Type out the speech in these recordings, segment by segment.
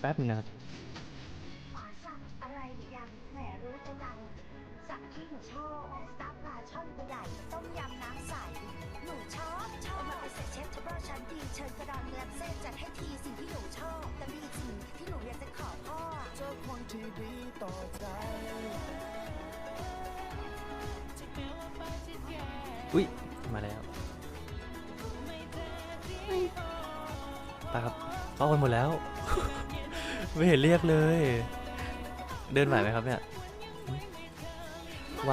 แป๊บนึงนะครับปลาสักอะไรหรือยังแหมรู้ตัวยังสักที่หนูชอบสตาร์ปลาช่อนตัวใหญ่ต้มยำน้ำใสหนูชอบชอบมาเป็นเชฟเฉพาะชั้นดีเชิญกระดอนเนื้อเส้นจัดให้ทีสิ่งที่หนูชอบแต่มีสิ่งที่หนูอยากจะขอพ่อเจอคนที่ดีต่อใจอุ้ย มาแล้วไปครับเข้ากันหมดแล้ว ไม่เห็นเรียกเลย เดินไหวไหมครับเนี่ยไหว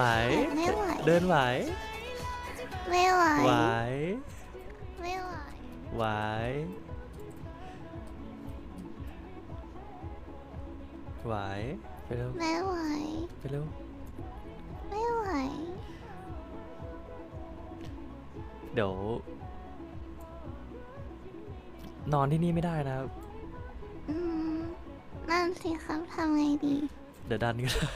ไม่ไหวเดินไหวไม่ไหวไหวไม่ไหวไหวไหวไปเร็วไม่ไหวไปเร็วไม่ไหวเดี๋ยวนอนที่นี่ไม่ได้นะครับอืม นั่นสิครับทำไงดี เดี๋ยวดันก็ได้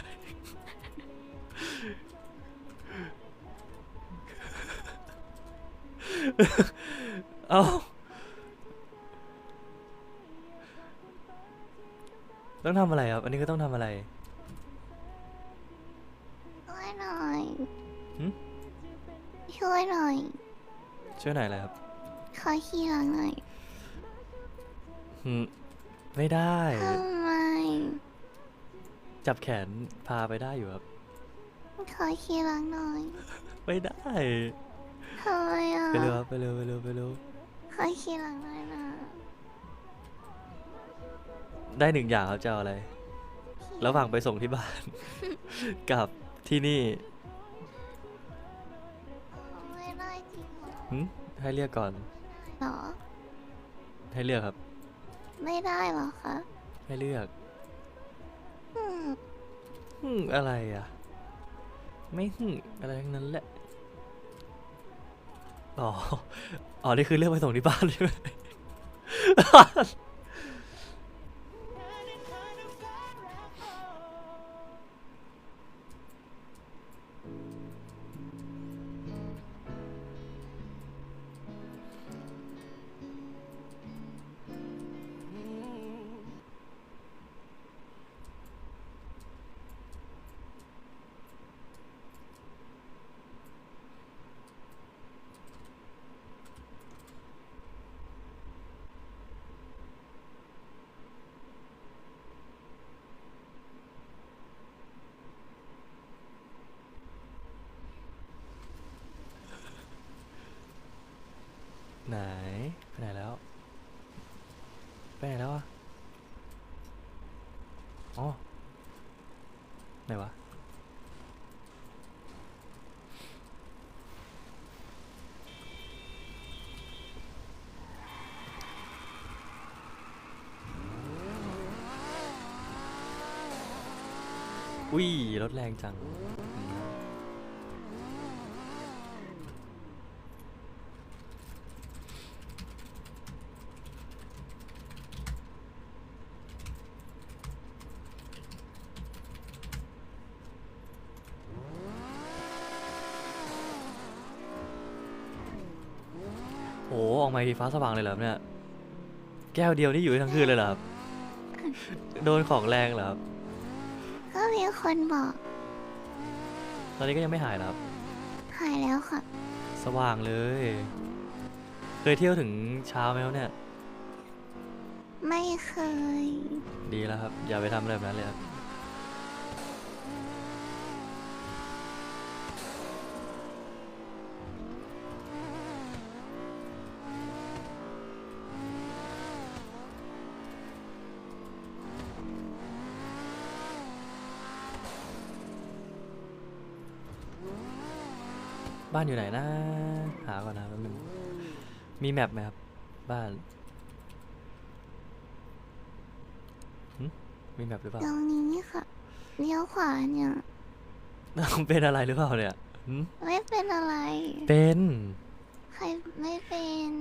เอาต้องทำอะไรครับ อันนี้ก็ต้องทำอะไร ช่วยหน่อยหึ ช่วยหน่อยช่วยหน่อยอะไรครับขอขี่หลังหน่อยหืม ไม่ได้ ทำไม จับแขนพาไปได้อยู่ครับ ขอขี่หลังหน่อยไม่ได้ทำไมอะไปเร็วครับไปเร็วไปเร็วไปเร็วขอขี่หลังหน่อยนะได้หนึ่งอย่างครับจะเอาอะไร ระหว่างไปส่งที่บ้าน กับที่นี่ไม่ได้จริงเหรอหึให้เรียกก่อน หรอให้เลือกครับ ไม่ได้เหรอคะ ให้เลือก อืมหึอะไรอะ ไม่หึอะไรทั้งนั้นแหละ อ๋อ อ๋อ นี่คือเรื่องไปส่งที่บ้านใช่ไหม อุ้ยรถแรงจังอืมโอ้ออกมาทีฟ้าสว่างเลยเหรอเนี่ย แก้วเดียวนี่อยู่ทั้งคืนเลยเหรอครับ โดนของแรงเหรอครับ ก็มีคนบอก ตอนนี้ก็ยังไม่หายเหรอครับ หายแล้วค่ะ สว่างเลย เคยเที่ยวถึงเช้าไหมครับเนี่ย ไม่เคย ดีแล้วครับ อย่าไปทำอะไรแบบนั้นเลยครับานอยู่ไหนนะ หาก่อนนะแป๊บนึงมีแมปไหมครับ บ้านหึมีแมปหรือเปล่าตรงนี้ค่ะเลี้ยวขวาเนี่ย เป็นอะไรหรือเปล่าเนี่ยหึไม่เป็นอะไร เป็น ใครไม่เป็น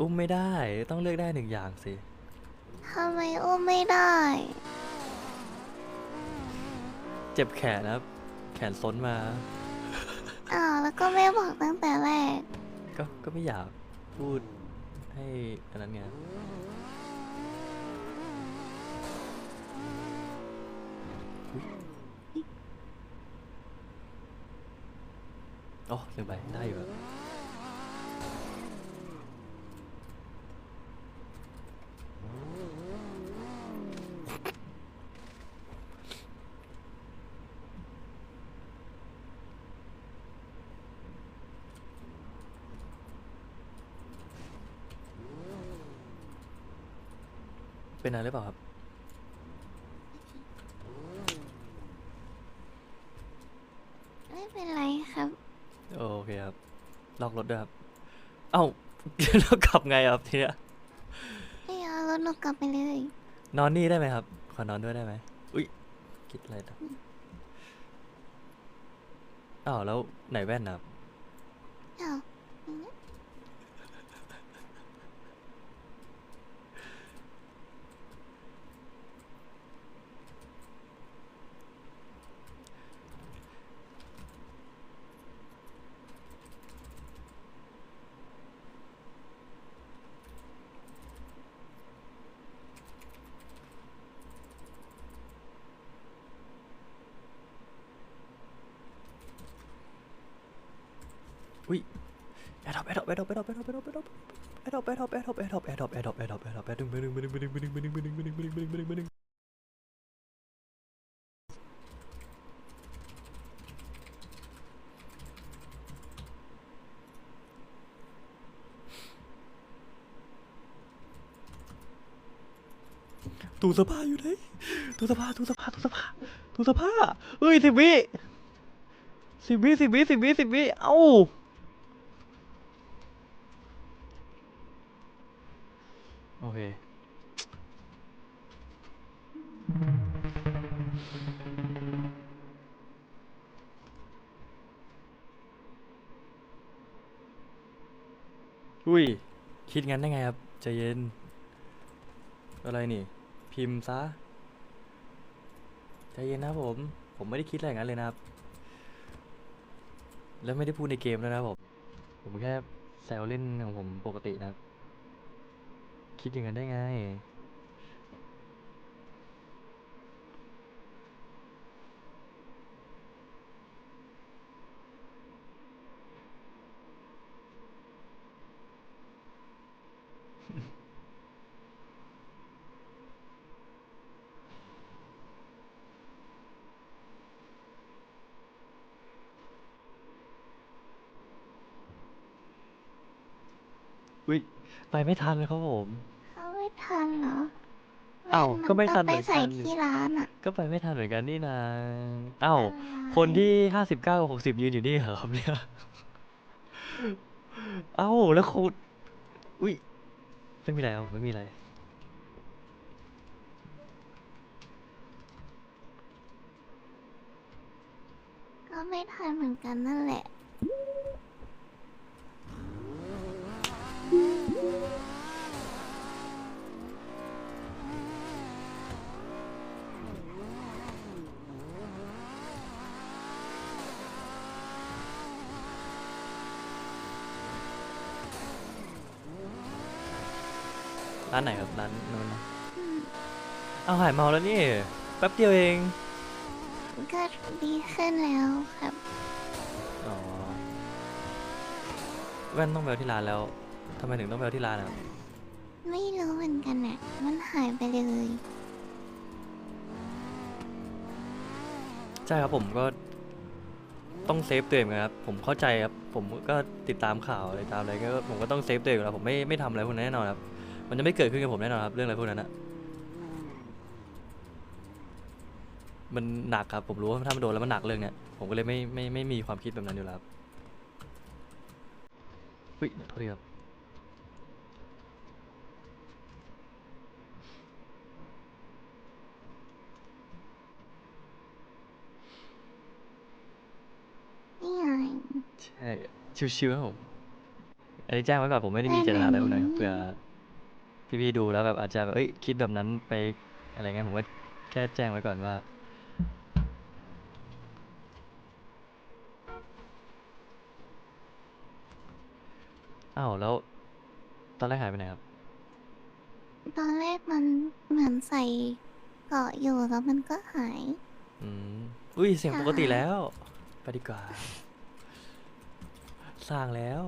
อุ้มไม่ได้ ต้องเลือกได้หนึ่งอย่างสิทำไมอุ้มไม่ได้ เจ็บแขนนะครับ แขนซ้นมาอ้าว แล้วก็ไม่บอกตั้งแต่แรก ก็ก็ไม่อยากพูดให้อันนั้นไงอ๋อเลืมไปได้อยู่ เป็นอะไรหรือเปล่าครับไม่เป็นไรครับ โอเคครับล็อกรถด้วยครับ เอ้าแล้วกลับไงครับทีเนี้ยไม่เอารถหนูกลับไปเลย นอนนี่ได้ไหมครับ ขอนอนด้วยได้ไหมอุ้ยคิดอะไรนะอ้าวแล้วไหนแว่นนะครับ เอา อุ้ยแอดดอปแอดดอปแอดดอปแอดดอปแอดดอปแอดดอปแอดดอปแอดดอปแอดดอปแอดดอปแอดดอปแอดดอปแอดดอปแอดดอปแอดดอปแอดดึงไปดึงไปดึงไปดึงไปดึงไปดึงไปดึงไปดึงไปดึงไปดึงไปดึงไปดึงตู้เสื้อผ้าอยู่ไหนตู้เสื้อผ้าตู้เสื้อผ้าตู้เสื้อผ้าตู้เสื้อผ้าเฮ้ยสิบวิสิบวิสิบวิสิบวิสิบวิเอ้า อเค อุ้ย คิดงั้นได้ไงครับใจเย็น อะไรนี่ พิมพ์ซะ ใจเย็นนะครับผม ผมไม่ได้คิดอะไรอย่างนั้นเลยนะครับ แล้วไม่ได้พูดในเกมแล้วยนะครับผม ผมแค่แซวเล่นของผมปกตินะครับ คิดอย่างนั้นได้ไง อุ้ย ไปไม่ทันเลยครับผม เขาไม่ทันเหรออ้าวแนก็ไม่ทันต้องเหมืไปอนใส่กันที่ร้านอะก็ไปไม่ทันเหมือนกันนี่นาเอ้าอะไรคนที่ห้าสิบเก้ากับหกสิบยืนอยู่นี่เหรอครับเนี่ย เอ้าแล้วคุณอุ้ยไม่มีอะไรครับไม่มีอะไร ก็ไม่ทันเหมือนกันนั่นแหละ ร้านไหนครับร้านนู้นนะอืมเอาหายเมาแล้วนี่แป๊บเดียวเองก็ดีขึ้นแล้วครับอ๋อแว่นต้องไปเอาที่ร้านแล้วทำไมถึงต้องไปเอาที่ร้านอะครับไม่รู้เหมือนกันอะมันหายไปเลยใช่ครับผมก็ต้องเซฟตัวเองเหมือนกันครับผมเข้าใจครับผมก็ติดตามข่าวอะไรตามอะไรก็ผมก็ต้องเซฟตัวเองอยู่แล้วผมไม่ไม่ทำอะไรพวกนั้นแน่นอนครับ มันจะไม่เกิดขึ้นกับผมแน่นอนครับ เรื่องอะไรพวกนั้นอะมันหนักครับ ผมรู้ว่าถ้ามันโดนแล้วมันหนักเรื่องเนี้ย ผมก็เลยไม่ไม่ไม่มีความคิดแบบนั้นอยู่แล้วครับเฮ้ยโทษทีครับนี่ไงใช่ชิวๆครับผมอันนี้แจ้งไว้ก่อนผมไม่ได้มีเจตนาอะไรพวกนั้นครับเผื่อ พี่ๆดูแล้วแบบอาจจะแบบเอ้ยคิดแบบนั้นไปอะไรเงี้ยผมก็แค่แจ้งไว้ก่อนว่า อ้าวแล้ว ตอนแรกหายไปไหนครับ ตอนแรกมันเหมือนใส่เกาะอยู่แล้วมันก็หาย อืม อุ้ยเสียงปกติค่ะแล้ว ไปดีกว่าสั่งแล้ว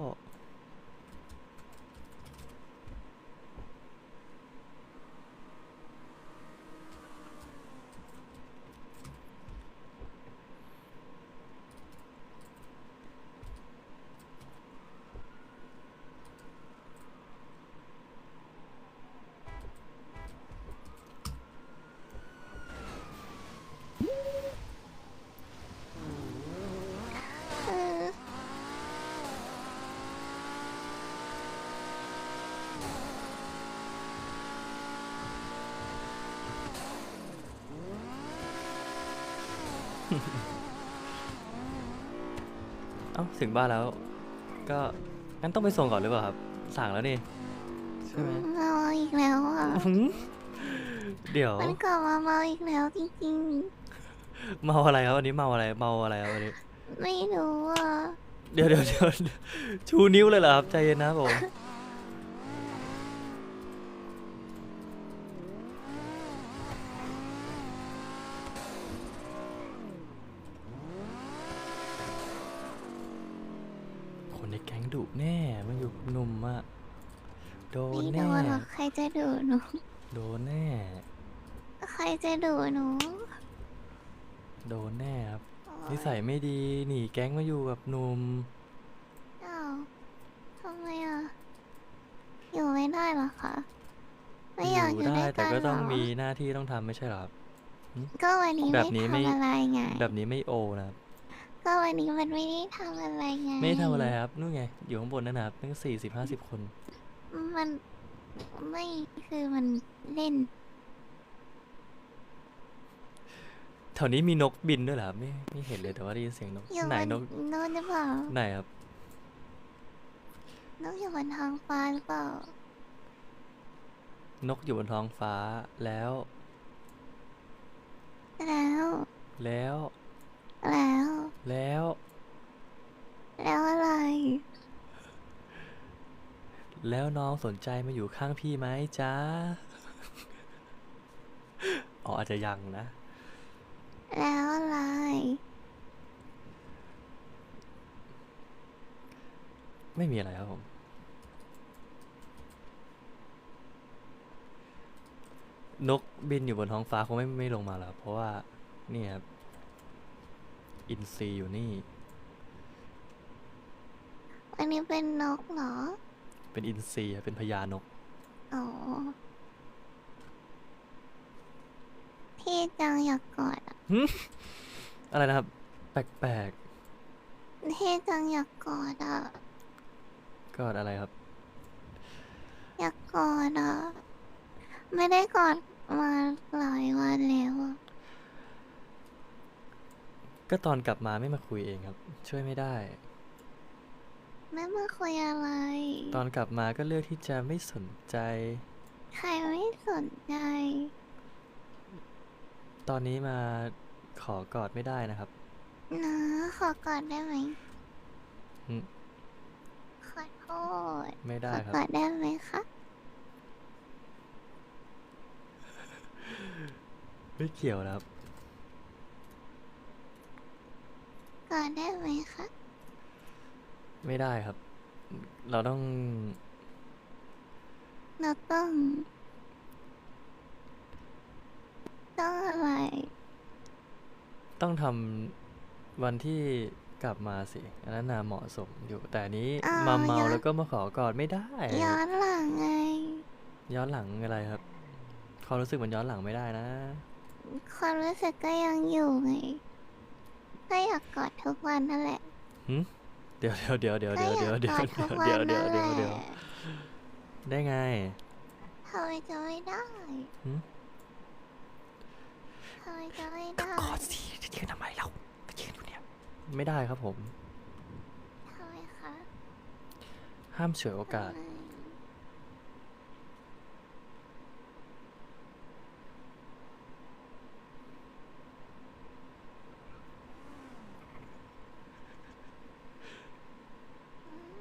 ถึงบ้านแล้ว ก็งั้นต้องไปส่งก่อนหรือเปล่าครับ สั่งแล้วนี่ใช่ไหมเมาอีกแล้วอะหืมเดี๋ยวมันกลับมาเมาอีกแล้วจริงเมาอะไรครับวันนี้เมาอะไรเมาอะไรครับวันนี้ๆไม่รู้อะเดี๋ยวเดี๋ยวเดี๋ยวชูนิ้วเลยเหรอครับใจเย็นนะผม คนในแก๊ง ดุแน่ มันอยู่กับหนุ่มอะโดนไม่โดแน่ นหรอกใครจะดุหนู โดนแน่ ใครจะดุหนูโดนแน่ครับโอ๊ยนิสัยไม่ดีหนีแก๊งมาอยู่กับหนุ่ม อ้าวทำไมอะ อยู่ไม่ได้เหรอคะ ไม่อยากอยู่ได้ด้วยแต่กันก็เหรต้องอมีหน้าที่ต้องทำไม่ใช่เหรอครับ ก็วันนี้แบบไม่นี้ไม่ ทำอะไรไง แบบนี้ไม่โอนะครับ ก็วันนี้มันไม่ได้ทำอะไรไงไม่ได้ทำอะไรครับนู่นไง อยู่ข้างบนนั่นนะครับตั้งสี่สิบห้าสิบคน มันไม่คือมันเล่นแถวนี้มีนกบินด้วยเหรอครับไม่ไม่เห็นเลยแต่ว่าได้ยินเสียงนกอยู่ไหนบนนกโน้นหรือเปล่าไหนครับนกอยู่บนท้องฟ้าหรือเปล่า นกอยู่บนท้องฟ้าแล้ว แล้ว แล้ว แล้ว แล้ว แล้วอะไร แล้วน้องสนใจมาอยู่ข้างพี่ไหมจ๊ะ อ๋ออาจจะยังนะ แล้วอะไร ไม่มีอะไรครับผม นกบินอยู่บนท้องฟ้าคงไม่ไม่ลงมาหรอกเพราะว่า นี่ครับ อินซีอยู่นี่ อันนี้เป็นนกเหรอ เป็นอินซีอะเป็นพญานก อ๋อ พี่จังอยากกอดอะอะไรนะครับ แปลกพี่จังอยากกอดอะๆก็อะไรครับ อยากกอดอะไม่ได้กอดมาหลายวันแล้วอะ ก็ตอนกลับมาไม่มาคุยเองครับ ช่วยไม่ได้ ไม่มาคุยอะไร ตอนกลับมาก็เลือกที่จะไม่สนใจ ใครไม่สนใจ ตอนนี้มาขอกอดไม่ได้นะครับ นะขอกอดได้ไหมอืมขอโทษไม่ขได้อครับ กอดได้ไหมคะไม่เกี่ยวนะครับ กอดได้ไหมคะไม่ได้ครับ เราต้องเราต้อง ต้องอะไรต้องทำวันที่กลับมาสิอันนั้นน่ะเหมาะสมอยู่แต่อันนี้อ้าวมาเมาย้อนแล้วก็มาขอกอดไม่ได้ย้อนหลังไง ย้อนหลังอะไรครับความรู้สึกมันย้อนหลังไม่ได้นะ ความรู้สึกก็ยังอยู่ไง ก็อยากกอดทุกวันนั่นแหละเดี๋ยวเดี๋ยวเดี๋ยวเดี๋ยวก็เดี๋ยวอยากเดี๋ยวกอดทุกวันเดี๋ยวเดี๋นั่ยวนแหเดี๋ยวละเดี๋ยวได้ไงทำไมจะไม่ได้หืมทำไมจะไม่ได้กอดสิจะยืนทำไมเราก็ยืนอยู่เนี่ยไม่ได้ครับผมทำไมคะห้ามเฉวยโอกาส ทำไมอืม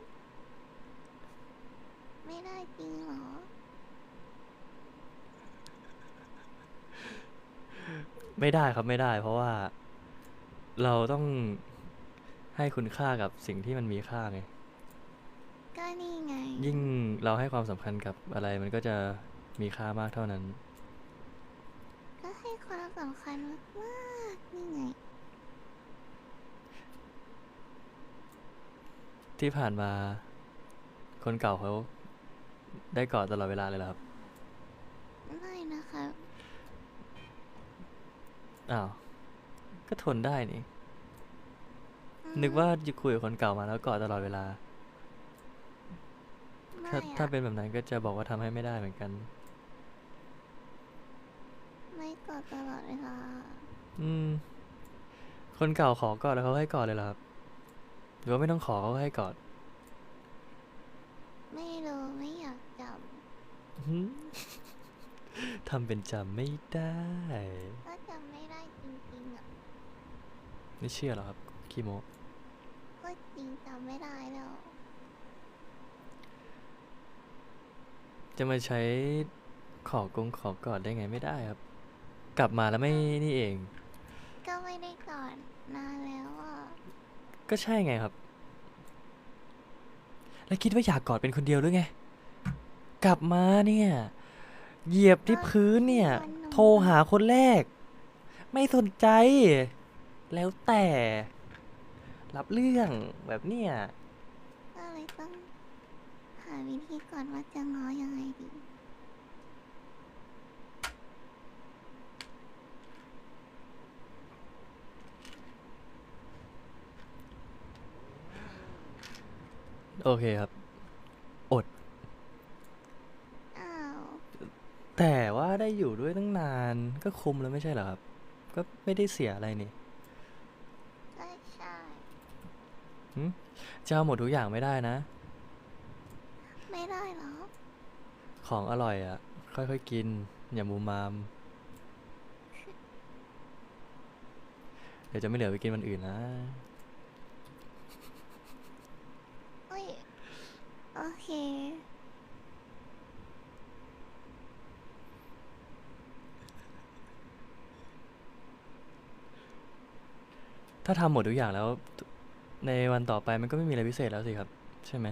ไม่ได้จริงเหรอ ไม่ได้ครับไม่ได้ เพราะว่าเราต้องให้คุณค่ากับสิ่งที่มันมีค่าไงนี่ไง ยิ่งเราให้ความสำคัญกับอะไรมันก็จะมีค่ามากเท่านั้น ก็ให้ความสำคัญมากๆนี่ไง ที่ผ่านมา คนเก่าเขาได้กอดตลอดเวลาเลยเหรอครับ ไม่นะคะ อ้าว ก็ทนได้นี่ อืมนึกว่าจะคุยกับคนเก่ามาแล้วกอดตลอดเวลา ไม่ถ้าอะถ้าเป็นแบบนั้นก็จะบอกว่าทำให้ไม่ได้เหมือนกัน ไม่กดตลอดเวลาอืม คนเก่าขอกอดแล้วเขาให้กอดเลยเหรอครับหรือว่าไม่ต้องขอเขาก็ให้กอดไม่รู้ไม่อยากจหืมทำเป็นจำไม่ได้ำก็จำไม่ได้จริงๆอะ ไม่เชื่อหรอครับคีโมก็จริงจำไม่ได้แล้ว จะมาใช้ขอกงขอกอดได้ไงไม่ได้ครับ กลับมาแล้วไม่นี่เอง ก็ไม่ได้ก่อนนานแล้วอะก็ใช่ไงครับ แล้วคิดว่าอยากกอดเป็นคนเดียวหรือไง กลับมาเนี่ย เหยียบที่พื้นเนี่ย โทรหาคนแรก ไม่สนใจ แล้วแต่รับเรื่องแบบเนี้ยก็เลยต้องหาวิธีก่อนว่าจะง้อยังไงดี โอเคครับ อด อ้าว แต่ว่าได้อยู่ด้วยตั้งนานก็คุ้มแล้วไม่ใช่เหรอครับ ก็ไม่ได้เสียอะไรนี่ ก็ใช่ หึจะเอาหมดทุกอย่างไม่ได้นะ ไม่ได้เหรอ ของอร่อยอะ ค่อยๆกิน อย่ามูมาม เดี๋ยวจะไม่เหลือไปกินวันอื่นนะ เอ้ย โอเค ถ้าทำหมดทุกอย่างแล้ว ในวันต่อไปมันก็ไม่มีอะไรพิเศษแล้วสิครับ ใช่ไหม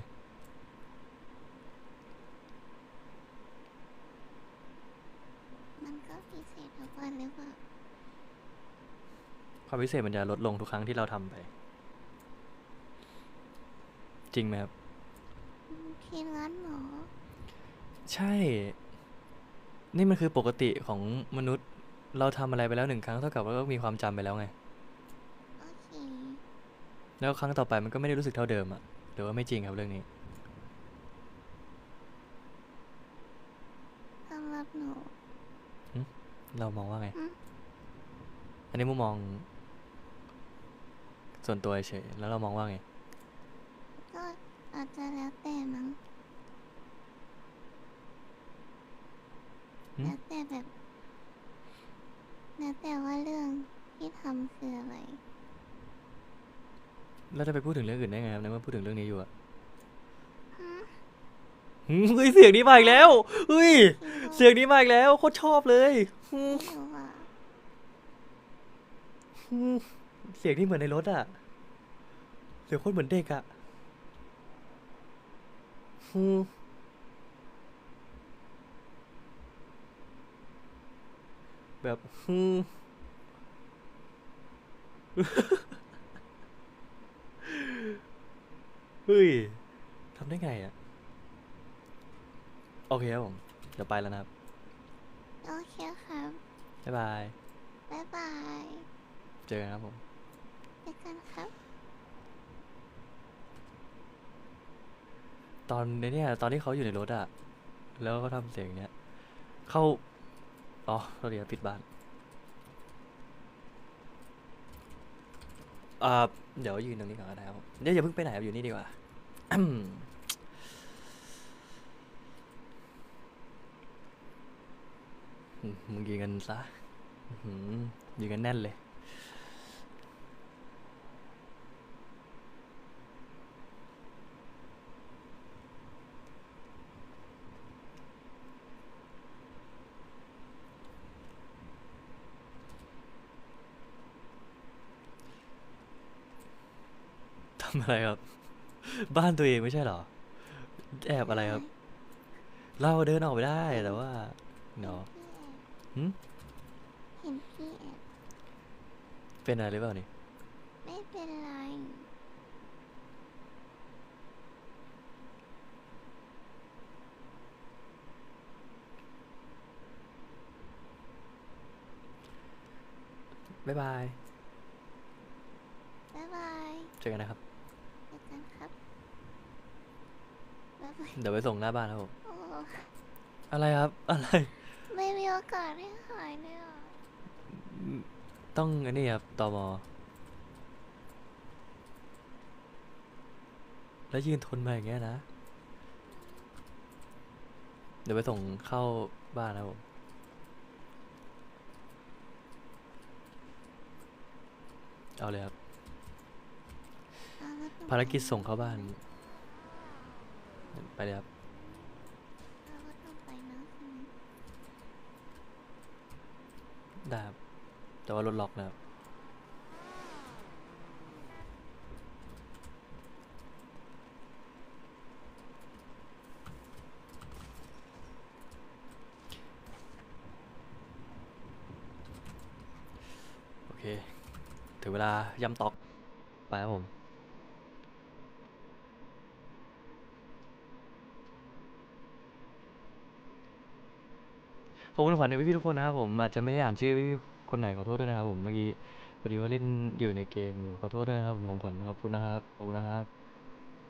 มันก็พิเศษทุกวันหรือเปล่าความพิเศษมันจะลดลงทุกครั้งที่เราทำไป จริงไหมครับพี่งั้นเหรอใช่ นี่มันคือปกติของมนุษย์ เราทำอะไรไปแล้วหนึ่งครั้งเท่ากับว่าก็มีความจำไปแล้วไงโอเค แล้วครั้งต่อไปมันก็ไม่ได้รู้สึกเท่าเดิมอะหรือว่าไม่จริงครับเรื่องนี้สำหรับหนูเรามองว่าไง อืมอันนี้มุมมอง ส่วนตัวเฉยๆแล้วเรามองว่าไง ก็อาจจะแล้วแต่มั้งหืม แล้วแต่แบบแล้วแต่ว่าเรื่องที่ทำคืออะไร แล้วจะไปพูดถึงเรื่องอื่นได้ไงครับในเมื่อพูดถึงเรื่องนี้อยู่อะฮะหืมเฮ้ยเสียงนี้มาอีกแล้วเฮ้ยเสียงนี้มาอีกแล้วโคตรชอบเลยหืมไม่รู้อะหืมเสียงที่เหมือนในรถอะเสียงโคตรเหมือนเด็กอะหืมแบบหืม เฮ้ยทำได้ไงอะโอเคครับผม เดี๋ยวไปแล้วนะครับ โอเคครับ บ๊ายบาย บ๊ายบาย เจอกันครับผมเจอกันครับ ตอนในเนี่ยตอนที่เขาอยู่ในรถอะแล้วเขาทำเสียงเนี้ย เข้า อ๋อเราเดี๋ยวปิดบ้าน อ่าเดี๋ยวยืนตรงนี้ก่อนนะครับเดี๋ยวอย่าเพิ่งไปไหนอยู่นี่ดีกว่ามึงยืนกันซะยืนกันแน่นเลย อะไรครับ บ้านตัวเองไม่ใช่เหรอ แอบอะไรครับ เราเดินออกไปได้แต่ว่าเนาะหึเห็นพี่แอบเป็นอะไรหรือเปล่านี่ไม่เป็นไร บ๊ายบาย บ๊ายบาย เจอกันนะครับ เจอกันครับ บ๊ายบาย เดี๋ยวไปส่งหน้าบ้านครับผมโอ้อะไรครับ อะไร ไม่มีโอกาสให้หายเลยอะต้องอันนี้ครับตมแล้วยืนทนมาอย่างเงี้ยนะ เดี๋ยวไปส่งเข้าบ้านนะครับผมเอาเลยครับเอาแล้วต้องภารกิจส่งเข้าบ้าน ไปเลยครับเอาแล้วต้องไปนะใช่ไหมได้ครับแต่ว่ารถล็อกนะครับโอเคถึงเวลายำตอกไปครับผม ขอบคุณขวัญในพี่ๆทุกคนนะครับผมอาจจะไม่ได้อ่านชื่อพี่ๆคนไหนขอโทษด้วยนะครับผมเมื่อกี้พอดีว่าเล่นอยู่ในเกมอยู่ขอโทษด้วยนะครับผมของขวัญขอบคุณนะครับขอบคุณนะครับ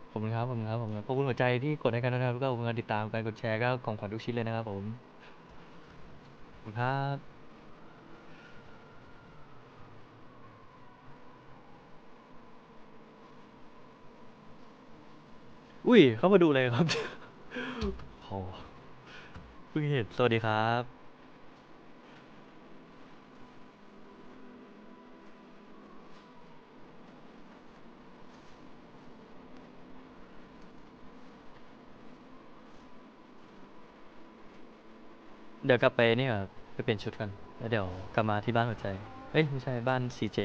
ขอบคุณครับขอบคุณครับขอบคุณครับขอบคุณหัวใจที่กดให้กันนะครับแล้วก็ขอบคุณการติดตามการกดแชร์ก็ของขวัญทุกชิ้นเลยนะครับผมขอบคุณครับอุ้ยเข้ามาดูเลยครับโอ้เพิ่งเห็นสวัสดีครับ เดี๋ยวกลับไปนี่ก่อนไปเปลี่ยนชุดกันแล้วเดี๋ยวกลับมาที่บ้านหัวใจ เอ้ยไม่ใช่บ้านซีเจ